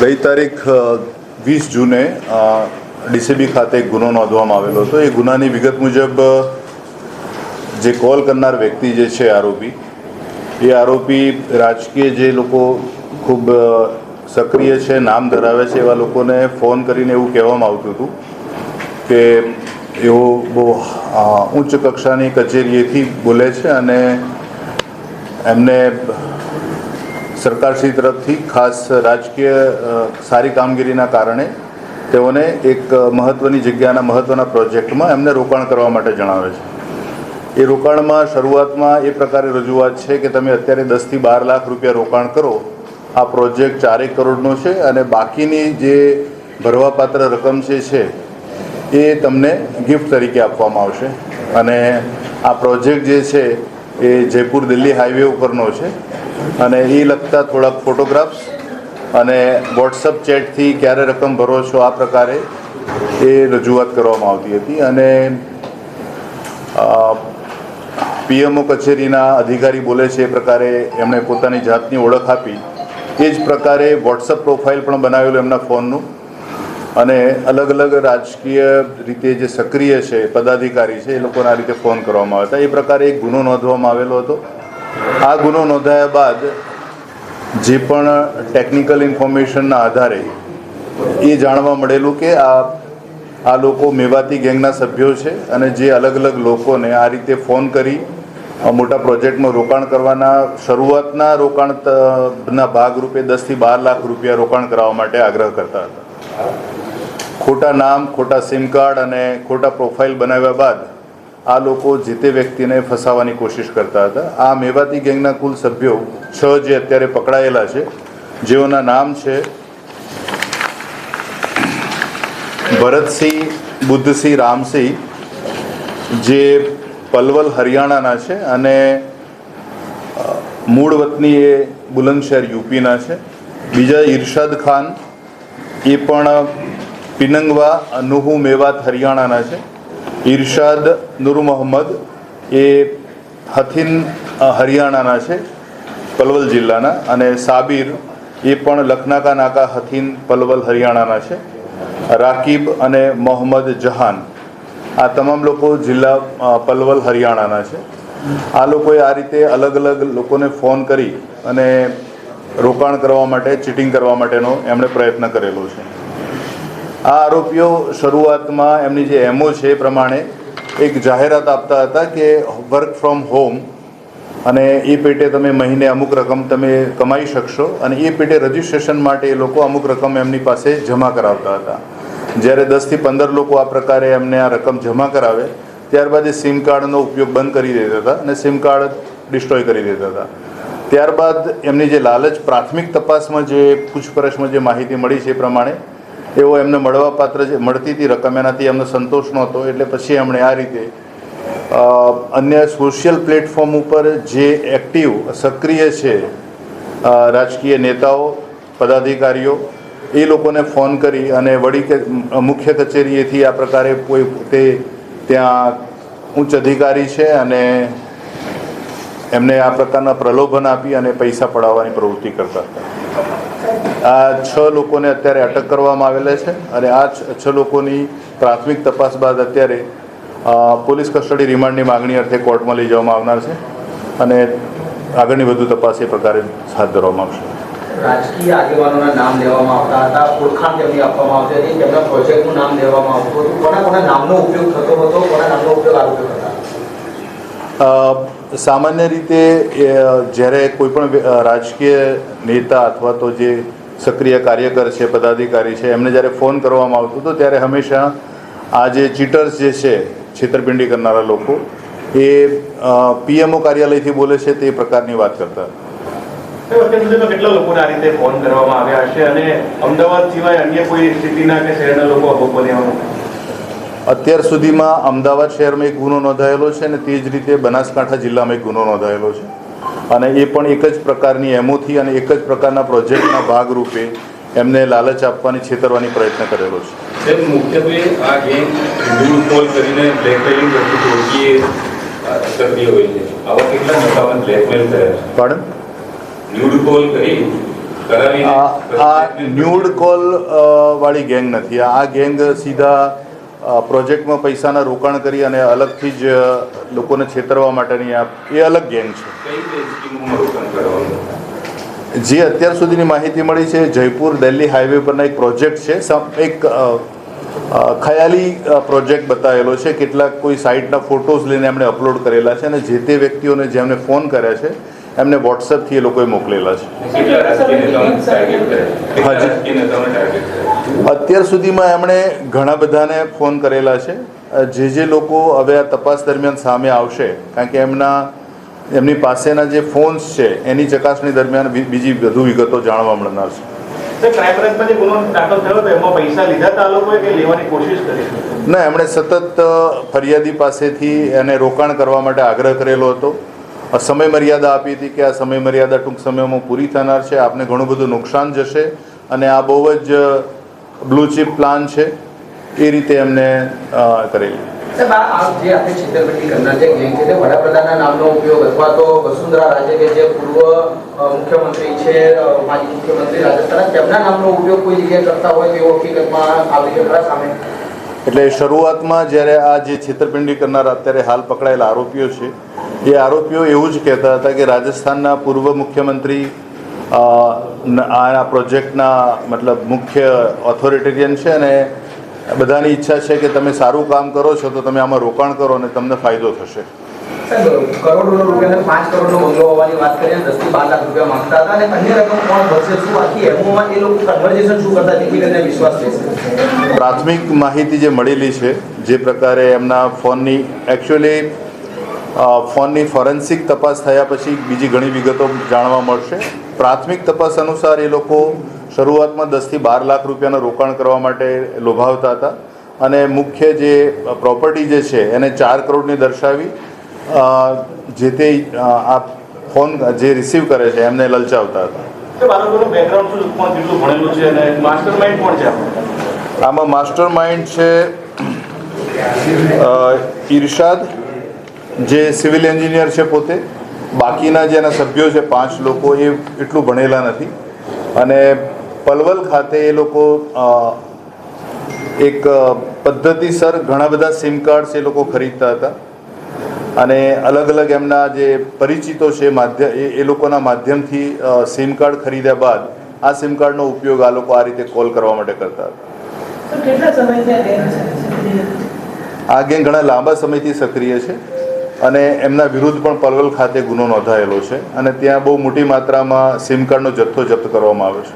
ગઈ તારીખ વીસ જૂને ડીસીબી ખાતે એક ગુનો નોંધવામાં આવેલો હતો. એ ગુનાની વિગત મુજબ જે કોલ કરનાર વ્યક્તિ જે છે, આરોપી, એ આરોપી રાજકીય જે લોકો ખૂબ સક્રિય છે, નામ ધરાવે છે એવા લોકોને ફોન કરીને એવું કહેવામાં આવતું હતું કે એઓ બહુ ઉચ્ચ કક્ષાની કચેરીએથી બોલે છે અને એમને સરકારશ્રી તરફથી ખાસ રાજકીય સારી કામગીરીના કારણે તેઓને એક મહત્ત્વની જગ્યાના મહત્ત્વના પ્રોજેક્ટમાં એમને રોકાણ કરવા માટે જણાવે છે. એ રોકાણમાં શરૂઆતમાં એ પ્રકારે રજૂઆત છે કે તમે અત્યારે દસથી બાર લાખ રૂપિયા રોકાણ કરો, આ પ્રોજેક્ટ ચારેક કરોડનો છે અને બાકીની જે ભરવાપાત્ર રકમ જે છે એ તમને ગિફ્ટ તરીકે આપવામાં આવશે. અને આ પ્રોજેક્ટ જે છે એ જયપુર દિલ્હી હાઈવે ઉપરનો છે. અને એ લગતા થોડાક ફોટોગ્રાફ્સ અને વોટ્સઅપ ચેટથી ક્યારે રકમ ભરો છો આ પ્રકારે એ રજૂઆત કરવામાં આવતી હતી. અને પીએમઓ કચેરીના અધિકારી બોલે છે એ પ્રકારે એમણે પોતાની જાતની ઓળખ આપી. એ જ પ્રકારે વોટ્સઅપ પ્રોફાઇલ પણ બનાવેલું એમના ફોનનું. અને અલગ અલગ રાજકીય રીતે જે સક્રિય છે, પદાધિકારી છે, એ લોકોને રીતે ફોન કરવામાં આવ્યા હતા. એ પ્રકારે એક ગુનો નોંધવામાં આવેલો હતો. આ ગુનો નોંધાયા બાદ જે પણ ટેકનિકલ ઇન્ફોર્મેશનના આધારે એ જાણવા મળેલું કે આ આ લોકો મેવાતી ગેંગના સભ્યો છે અને જે અલગ અલગ લોકોને આ રીતે ફોન કરી મોટા પ્રોજેક્ટમાં રોકાણ કરવાના શરૂઆતના રોકાણના ભાગરૂપે દસથી બાર લાખ રૂપિયા રોકાણ કરાવવા માટે આગ્રહ કરતા હતા. ખોટા નામ, ખોટા સિમ કાર્ડ અને ખોટા પ્રોફાઇલ બનાવ્યા બાદ આ લોકો જે તે વ્યક્તિને ફસાવવાની કોશિશ કરતા હતા. આ મેવાતી ગેંગના કુલ સભ્યો છ જે અત્યારે પકડાયેલા છે, જેઓના નામ છે ભરતસિંહ, બુદ્ધસિંહ, રામસિંહ, જે પલવલ હરિયાણાના છે અને મૂળ વતની એ બુલંદશહેર યુપીના છે. બીજા ઇરશાદ ખાન, એ પણ પિનંગવા અનુહુ મેવાત હરિયાણાના છે. ઇરશાદ નૂર મોહમ્મદ એ હથિન હરિયાણાના છે, પલવલ જિલ્લાના. અને સાબિર એ પણ લખનાકા નાકા હથિન, પલવલ, હરિયાણાના છે. રાકીબ અને મોહમ્મદ જહાન આ તમામ લોકો જિલ્લા પલવલ, હરિયાણાના છે. આ લોકોએ આ રીતે અલગ અલગ લોકોને ફોન કરી અને રોકાણ કરવા માટે, ચીટિંગ કરવા માટેનો એમણે પ્રયત્ન કરેલો છે. આ આરોપીઓ શરૂઆતમાં એમની જે એમઓ છે એ પ્રમાણે એક જાહેરાત આપતા હતા કે વર્ક ફ્રોમ હોમ અને એ પેટે તમે મહિને અમુક રકમ તમે કમાઈ શકશો અને એ પેટે રજિસ્ટ્રેશન માટે એ લોકો અમુક રકમ એમની પાસે જમા કરાવતા હતા. જ્યારે દસથી પંદર લોકો આ પ્રકારે એમને આ રકમ જમા કરાવે, ત્યારબાદ એ સિમ કાર્ડનો ઉપયોગ બંધ કરી દેતા હતા અને સિમ કાર્ડ ડિસ્ટ્રોય કરી દેતા હતા. ત્યારબાદ એમની જે લાલચ પ્રાથમિક તપાસમાં જે પૂછપરછમાં જે માહિતી મળી છે એ પ્રમાણે એવો એમને મળવાપાત્ર જે મળતી હતી રકમ, એનાથી એમને સંતોષ નહોતો. એટલે પછી એમણે આ રીતે અન્ય સોશિયલ પ્લેટફોર્મ ઉપર જે એક્ટિવ, સક્રિય છે રાજકીય નેતાઓ, પદાધિકારીઓ, એ લોકોને ફોન કરી અને વડી મુખ્ય કચેરીએથી આ પ્રકારે કોઈ તે ત્યાં ઉચ્ચ અધિકારી છે અને એમને આ પ્રકારના પ્રલોભન આપી અને પૈસા પડાવવાની પ્રવૃત્તિ કરતા હતા. આ છ લોકોને અત્યારે અટક કરવામાં આવેલા છે અને આ છ લોકોની પ્રાથમિક તપાસ બાદ અત્યારે પોલીસ કસ્ટડી રિમાન્ડની માગણી અર્થે કોર્ટમાં લઈ જવામાં આવનાર છે અને આગળની વધુ તપાસ એ પ્રકારે હાથ ધરવામાં આવશે. રાજકીય આગેવાનોના નામ લેવામાં આવતા હતા ઓળખાણ તેમની આપવામાં આવતી હતી તેમના પ્રોજેક્ટનું નામ લેવામાં આવતું હતું. કોના કોના નામનો ઉપયોગ થતો હતો કોના નામનો ઉપયોગ આરોપીઓ કરતા સામાન્ય રીતે જ્યારે કોઈ પણ રાજકીય નેતા અથવા તો જે સક્રિય કાર્યકર છે પદાધિકારી છે એમને જ્યારે ફોન કરવામાં આવતો હતો ત્યારે હંમેશા આ જે ચીટર્સ જે છે છેતરપિંડી કરનારા લોકો એ પીએમઓ કાર્યાલયથી બોલે છે તે પ્રકારની વાત કરતા. કેટલા લોકોને આ રીતે ફોન કરવામાં આવ્યા હશે અને અમદાવાદ સિવાય અન્ય કોઈ સિટીના કે શહેરના લોકો અભોગ અત્યાર સુધીમાં અમદાવાદ શહેરમાં એક ગુનો નોંધાયેલો છે અને તે જ રીતે બનાસકાંઠા જિલ્લામાં એક ગુનો નોંધાયેલો છે. અને એ પણ એક જ પ્રકારની એમોથી અને એક જ પ્રકારના પ્રોજેક્ટના ભાગરૂપે એમને લાલચ આપવાની છેતરવાની પ્રયત્ન કરેલો છે. મુખ્યત્વે આ કોલ કરીને બ્લેકમેલિંગ હોય છે. આવા કેટલા બ્લેકમેલ ન્યૂડ કોલ કરી આ આ ન્યૂડ કોલ વાળી ગેંગ નથી. આ ગેંગ સીધા પ્રોજેક્ટમાં પૈસાના રોકાણ કરી અને અલગથી જ લોકોને છેતરવા માટેની આ એ અલગ ગેંગ છે. જે અત્યાર સુધીની માહિતી મળી છે જયપુર દિલ્હી હાઈવે પરના એક પ્રોજેક્ટ છે. એક ખયાલી પ્રોજેક્ટ બતાવેલો છે. કેટલાક કોઈ સાઇટના ફોટોઝ લઈને એમણે અપલોડ કરેલા છે અને જે તે વ્યક્તિઓને જેમને ફોન કર્યા છે એમને વોટ્સઅપથી એ લોકોએ મોકલેલા છે. હાજી. અત્યાર સુધીમાં એમણે ઘણા બધાને ફોન કરેલા છે. જે જે લોકો હવે આ તપાસ દરમિયાન સામે આવશે કારણ કે એમના એમની પાસેના જે ફોન્સ છે એની ચકાસણી દરમિયાન બીજી વધુ વિગતો જાણવા મળનાર છે. ના એમણે સતત ફરિયાદી પાસેથી એને રોકાણ કરવા માટે આગ્રહ કરેલો હતો. સમય મર્યાદા આપી હતી કે આ સમય મર્યાદા ટૂંક સમયમાં પૂરી થનાર છે. આપને ઘણું બધું નુકસાન જશે અને આ બહુ જ બ્લુ ચીપ પ્લાન છે. એ રીતે એમને કરેલી. વડાપ્રધાનના નામનો ઉપયોગ અથવા તો વસુંધરા રાજે કે જે પૂર્વ મુખ્યમંત્રી છે માજી મુખ્યમંત્રી રાજસ્થાન તેમના નામનો ઉપયોગ કોઈ જગ્યાએ કરતા હોય તેવો હકીકતમાં આવી છે ખરા સામે? એટલે શરૂઆતમાં જ્યારે આ જે છેતરપિંડી કરનાર અત્યારે હાલ પકડાયેલા આરોપીઓ છે એ આરોપીઓ એવું જ કહેતા હતા કે રાજસ્થાનના પૂર્વ મુખ્યમંત્રી અ, ન- પ્રોજેક્ટના મતલબ મુખ્ય ઓથોરિટેરિયન છે અને બધાની ઈચ્છા છે કે તમે સારું કામ કરો છો તો તમે આમાં રોકાણ કરો અને તમને ફાયદો થશે. કરોડો રૂપિયા પાંચ કરોડનો બંગલો હોવાની વાત કરીએ દસ બાર લાખ રૂપિયા માંગતા હતા અને અન્ય રકમ કોણ ભરશે શું આખી એમોમાં એ લોકો કન્વર્ઝેશન શું કરતા જેથી કરીને વિશ્વાસ લેશે પ્રાથમિક માહિતી જે મળેલી છે જે પ્રકારે એમના ફોનની એકચ્યુઅલી ફોનની ફોરેન્સિક તપાસ થયા પછી બીજી ઘણી વિગતો જાણવા મળશે. પ્રાથમિક તપાસ અનુસાર એ લોકો શરૂઆતમાં દસથી બાર લાખ રૂપિયાનું રોકાણ કરવા માટે લોભાવતા હતા અને મુખ્ય જે પ્રોપર્ટી જે છે એને ચાર કરોડની દર્શાવી જે તે આ ફોન જે રિસીવ કરે છે એમને લલચાવતા હતા. આમાં? માસ્ટર માઇન્ડ છે અ, ઈર્શાદ જે સિવિલ એન્જિનિયર છે પોતે બાકીના જે એના સભ્યો છે પાંચ લોકો એ એટલું ભણેલા નથી. અને પલવલ ખાતે એ લોકો એક પદ્ધતિસર ઘણા બધા સિમ કાર્ડ્સ એ લોકો ખરીદતા હતા. અને અલગ અલગ એમના જે પરિચિતો છે માધ્યમ એ લોકોના માધ્યમથી સિમ કાર્ડ ખરીદ્યા બાદ આ સિમ કાર્ડનો ઉપયોગ આ લોકો આ રીતે કોલ કરવા માટે કરતા હતા. આ ગેંગ ઘણા લાંબા સમયથી સક્રિય છે. અને એમના વિરુદ્ધ પણ પલવલ ખાતે ગુનો નોંધાયેલો છે અને ત્યાં બહુ મોટી માત્રામાં સિમ કાર્ડનો જથ્થો જપ્ત કરવામાં આવ્યો છે.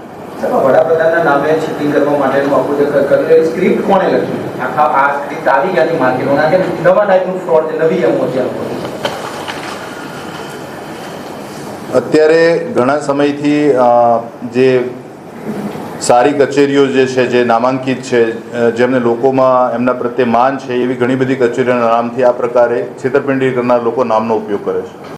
વડાપ્રધાનના નામે ચીટિંગ કરવા માટેનું આખું જે કર્યું એ સ્ક્રિપ્ટ કોણે લખી આખા આ સ્ક્રિપ્ટ આવી ક્યાંથી માર્કેટમાં. કે નવા ટાઈપનું ફ્રોડ નવી એમો અત્યારે ઘણા સમયથી જે સારી કચેરીઓ જે છે, જે નામાંકિત છે જેમને લોકોમાં એમના પ્રત્યે માન છે, એવી ઘણી બધી કચેરીઓના નામથી આ પ્રકારે છેતરપિંડી કરનાર લોકો નામનો ઉપયોગ કરે છે.